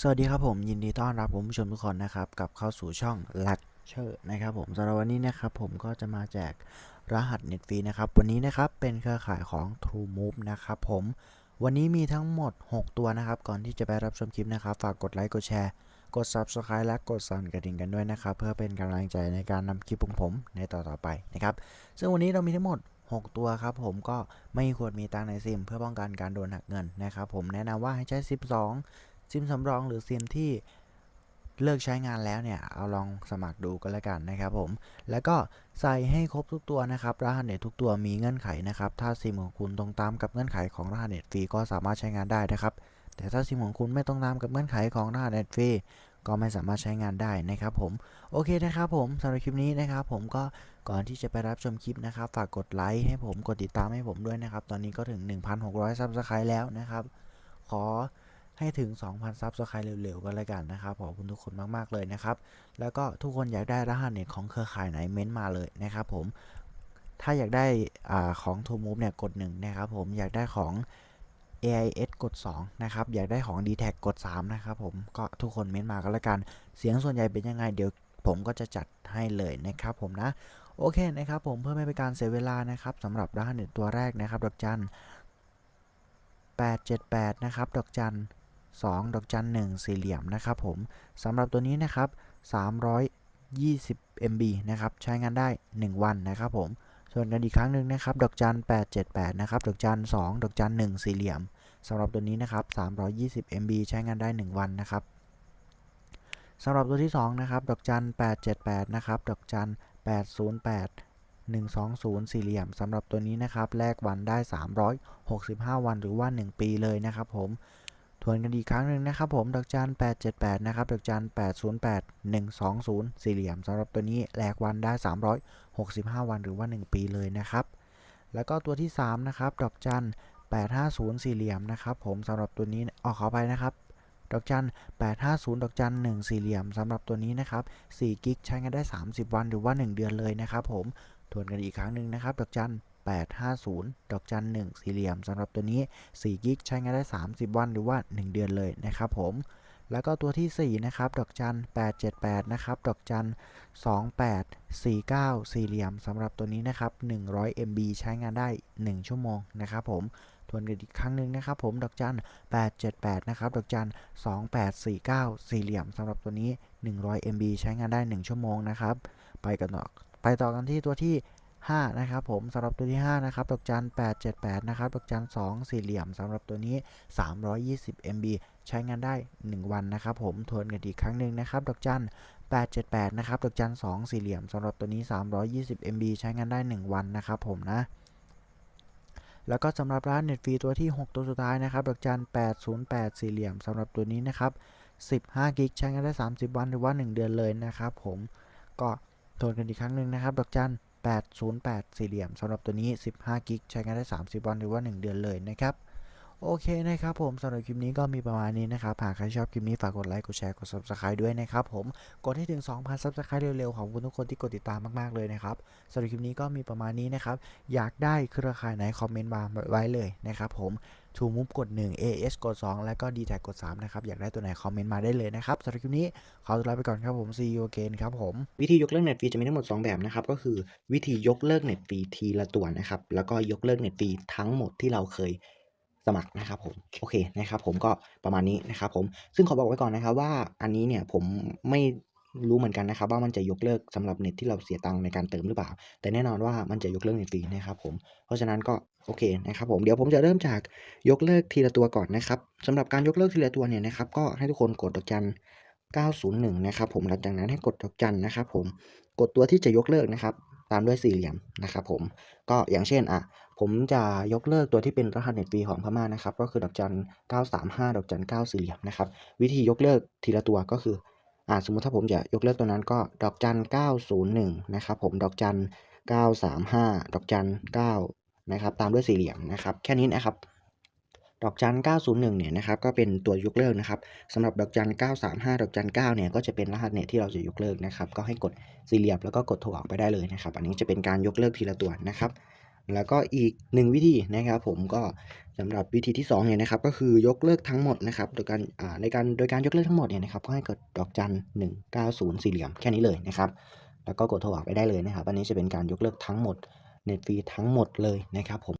สวัสดีครับผมยินดีต้อนรับคุณผู้ชมทุกคนนะครับกับเข้าสู่ช่อง l u c t u r e นะครับผมสำหรับวันนี้นะครับผมก็จะมาแจกรหัสเน็ตฟรีนะครับวันนี้นะครับเป็นเครือข่ายของ True Move นะครับผมวันนี้มีทั้งหมด 6 ตัวนะครับ ก่อนที่จะไปรับชมคลิปนะครับ ฝากกดไลค์กดแชร์กด Subscribe และกดสั่นกระดิ่งกันด้วยนะครับ เพื่อเป็นกำลังใจในการนำคลิปของผมในต่อๆไปนะครับซึ่งวันนี้เรามีทั้งหมด 6 ตัวครับผมก็ไม่ควรมีตังในซิม เพื่อป้องกันการโดนหักเงินนะครับผมแนะนำว่าให้ใช้ 12 ซิมสำรองหรือซิมที่เลิกใช้งานแล้วเนี่ย เอาลองสมัครดูก็แล้วกันนะครับผม แล้วก็ใส่ให้ครบทุกตัวนะครับ รหัสเน็ตทุกตัวมีเงื่อนไขนะครับ ถ้าซิมของคุณตรงตามกับเงื่อนไขของรหัสเน็ตฟรีก็สามารถใช้งานได้นะครับ แต่ถ้าซิมของคุณไม่ตรงตามกับเงื่อนไขของรหัสเน็ตฟรีก็ไม่สามารถใช้งานได้นะครับผม โอเคนะครับผมสำหรับคลิปนี้นะครับผมก็ก่อนที่จะไปรับชมคลิปนะครับ ฝากกดไลค์ให้ผมกดติดตามให้ผมด้วยนะครับ ตอนนี้ก็ถึง 1,600ซับสไครต์แล้วนะครับ ขอ ให้ถึง 2,000 ซับสไครต์เร็วๆก็แล้วกันนะครับขอบคุณทุกคนมากๆเลยนะครับ แล้วก็ทุกคนอยากได้รหัสเน็ตของเครือข่ายไหนเม้นมาเลยนะครับผม ถ้าอยากได้อาของ t o m o v e เนี่ยกด1นะครับผมอยากได้ของ AIS กด 2 นะครับ อยากได้ของ d t แทกด 3 นะครับผมก็ทุกคนเม้นมาก็แล้วกัน เสียงส่วนใหญ่เป็นยังไงเดี๋ยวผมก็จะจัดให้เลยนะครับผมนะ โอเคนะครับผมเพื่อไม่เป็นการเสียเวลานะครับสำหรับรหัสเน็ตตัวแรกนะครับ ดอกจัน878 นะครับ ดอกจัน 2 ดอกจัน 1 สี่เหลี่ยมนะครับผมสำหรับตัวนี้นะครับ 320 MB นะครับใช้งานได้ 1 วันนะครับผมส่วนกันอีกครั้งหนึ่งนะครับ ดอกจัน 878 นะครับ ดอกจัน 2 ดอกจัน 1 สี่เหลี่ยมสำหรับตัวนี้นะครับ 320 MB ใช้งานได้ 1 วันนะครับสำหรับตัวที่ 2 นะครับ ดอกจัน 878 นะครับ ดอกจัน 808 120 สี่เหลี่ยมสำหรับตัวนี้นะครับ แลกวันได้ 365 วันหรือว่า 1 ปีเลยนะครับผม ทวนกันอีกครั้งหนึ่งนะครับผมดอกจัน878 นะครับดอกจัน808 120 สี่เหลี่ยมสำหรับตัวนี้แหลกวันได้ 365 วันหรือว่า 1 ปีเลยนะครับ แล้วก็ตัวที่ 3 นะครับ ดอกจัน850 สี่เหลี่ยมนะครับผมสำหรับตัวนี้ออกขอไปนะครับดอกจัน 850 ดอกจัน 1 สี่เหลี่ยมสำหรับตัวนี้นะครับ4กิกใช้งานได้ 30 วันหรือว่า 1 เดือนเลยนะครับผม ทวนกันอีกครั้งหนึ่งนะครับ ดอกจัน 850 ดอกจัน 1 สี่เหลี่ยมสำหรับตัวนี้4กิกใช้งานได้ 30 วันหรือว่า 1 เดือนเลยนะครับผมแล้วก็ตัวที่ 4 นะครับ ดอกจัน 878 นะครับ ดอกจัน 2849 สี่เหลี่ยมสำหรับตัวนี้นะครับ 100 MB ใช้งานได้ 1 ชั่วโมงนะครับผม ทวนกันอีกครั้งหนึ่งนะครับผม ดอกจัน 878 นะครับ ดอกจัน 2849 สี่เหลี่ยมสำหรับตัวนี้ 100 MB ใช้งานได้ 1 ชั่วโมงนะครับ ไปกันต่อไปต่อกันที่ตัวที่ 5นะครับผมสำหรับตัวที่ 5 นะครับดอกจัน878 นะครับดอกจัน2สี่เหลี่ยมสำหรับตัวนี้ 320 MB ใช้งานได้ 1 วันนะครับผมทวนกันอีกครั้งหนึ่งนะครับดอกจัน878 นะครับดอกจัน2สี่เหลี่ยมสำหรับตัวนี้ 320 MB ใช้งานได้ 1 วันนะครับผมนะแล้วก็สำหรับร้านเน็ตฟรีตัวที่ 6 ตัวสุดท้ายนะครับดอกจัน808 สี่เหลี่ยมสำหรับตัวนี้นะครับ15กิกใช้งานได้ 30 วันหรือว่า 1 เดือนเลยนะครับผมก็ทวนกันอีกครั้งหนึ่งนะครับดอกจัน 808 สี่เหลี่ยมสำหรับตัวนี้ 15 กิก ใช้งานได้ 30 วันหรือว่า 1 เดือนเลยนะครับ โอเคนะครับผมสำหรับคลิปนี้ก็มีประมาณนี้นะครับหากใครชอบคลิปนี้ฝากกดไลค์กดแชร์กด subscribe ด้วยนะครับผมกดให้ถึง 2,000 subscribe เร็วๆ ขอบคุณทุกคนที่กดติดตามมากๆเลยนะครับสำหรับคลิปนี้ก็มีประมาณนี้นะครับอยากได้เครือข่ายไหนคอมเมนต์มาไว้เลยนะครับผมทูมูฟกด 1 AS กด 2 แล้วก็ d t แทกด 3 นะครับ อยากได้ตัวไหนคอมเมนต์มาได้เลยนะครับสำหรับคลิปนี้ขอตัวลาไปก่อนครับผม see you again ครับผม วิธียกเลิกเน็ตฟรีจะมีทั้งหมด 2 แบบนะครับ ก็คือวิธียกเลิกเน็ตฟรีทีละตัวนะครับ แล้วก็ยกเลิกเน็ตฟรีทั้งหมดที่เราเคย สมัครนะครับผมโอเคนะครับ ผมก็ประมาณนี้นะครับ ผมซึ่งขอบอกไว้ก่อนนะครับ ว่าอันนี้เนี่ยผมไม่รู้เหมือนกันนะครับ ว่ามันจะยกเลิกสำหรับเน็ตที่เราเสียตังค์ในการเติมหรือเปล่า แต่แน่นอนว่ามันจะยกเลิกเน็ตฟรีนะครับ ผมเพราะฉะนั้นก็โอเคนะครับ ผมเดี๋ยวผมจะเริ่มจากยกเลิกทีละตัวก่อนนะครับสำหรับการยกเลิกทีละตัวเนี่ยนะครับ ก็ให้ทุกคนกดดอกจัน901 นะครับผมหลังจากนั้นให้กดดอกจันนะครับ ผมกดตัวที่จะยกเลิกนะครับ ตามด้วยสี่เหลี่ยมนะครับผมก็อย่างเช่นอะผมจะยกเลิกตัวที่เป็นรหัสเน็ตฟรีของพม่านะครับ ก็คือดอกจัน 935 ดอกจัน 9 สี่เหลี่ยมนะครับ วิธียกเลิกทีละตัวก็คืออ่าสมมุติถ้าผมจะยกเลิกตัวนั้นก็ดอกจัน 901 นะครับผมดอกจัน 935 ดอกจัน 9 นะครับ ตามด้วยสี่เหลี่ยมนะครับ แค่นี้นะครับ ดอกจัน 901 เนี่ยนะครับก็เป็นตัวยกเลิกนะครับสำหรับดอกจัน 935 ดอกจัน 9 เนี่ยก็จะเป็นรหัสเน็ตที่เราจะยกเลิกนะครับก็ให้กดสี่เหลี่ยมแล้วก็กดโทรออกไปได้เลยนะครับ อันนี้จะเป็นการยกเลิกทีละตัวนะครับ แล้วก็อีกหนึ่งวิธีนะครับ ผมก็สำหรับวิธีที่สองเนี่ยนะครับก็คือยกเลิกทั้งหมดนะครับโดยการในการโดยการยกเลิกทั้งหมดเนี่ยนะครับก็ให้กดดอกจันหนึ่งเก้าศูนย์สี่เหลี่ยมแค่นี้เลยนะครับแล้วก็กดโทรออกไปได้เลยนะครับ อันนี้จะเป็นการยกเลิกทั้งหมดเน็ตฟรีทั้งหมดเลยนะครับผม